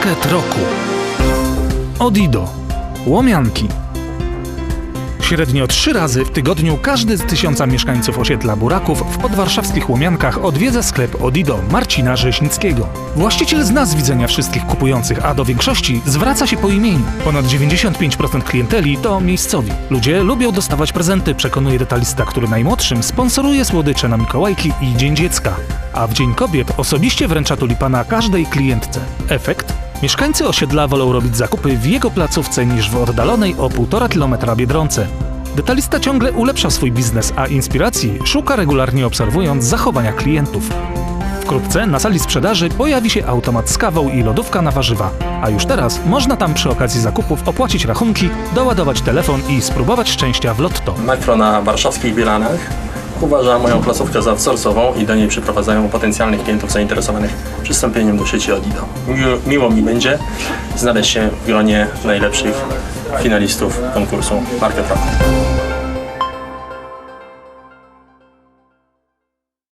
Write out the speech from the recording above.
Market roku. Odido. Łomianki. Średnio trzy razy w tygodniu każdy z tysiąca mieszkańców osiedla Buraków w podwarszawskich Łomiankach odwiedza sklep Odido Marcina Rześnickiego. Właściciel zna z widzenia wszystkich kupujących, a do większości zwraca się po imieniu. Ponad 95% klienteli to miejscowi. Ludzie lubią dostawać prezenty, przekonuje detalista, który najmłodszym sponsoruje słodycze na Mikołajki i Dzień Dziecka. A w Dzień Kobiet osobiście wręcza tulipana każdej klientce. Efekt? Mieszkańcy osiedla wolą robić zakupy w jego placówce niż w oddalonej o 1,5 kilometra Biedronce. Detalista ciągle ulepsza swój biznes, a inspiracji szuka regularnie obserwując zachowania klientów. Wkrótce na sali sprzedaży pojawi się automat z kawą i lodówka na warzywa. A już teraz można tam przy okazji zakupów opłacić rachunki, doładować telefon i spróbować szczęścia w lotto. Makro na warszawskich Bielanach uważa moją placówkę za wzorcową i do niej przyprowadzają potencjalnych klientów zainteresowanych przystąpieniem do sieci Odido. Miło, mi będzie znaleźć się w gronie najlepszych finalistów konkursu Market Roku.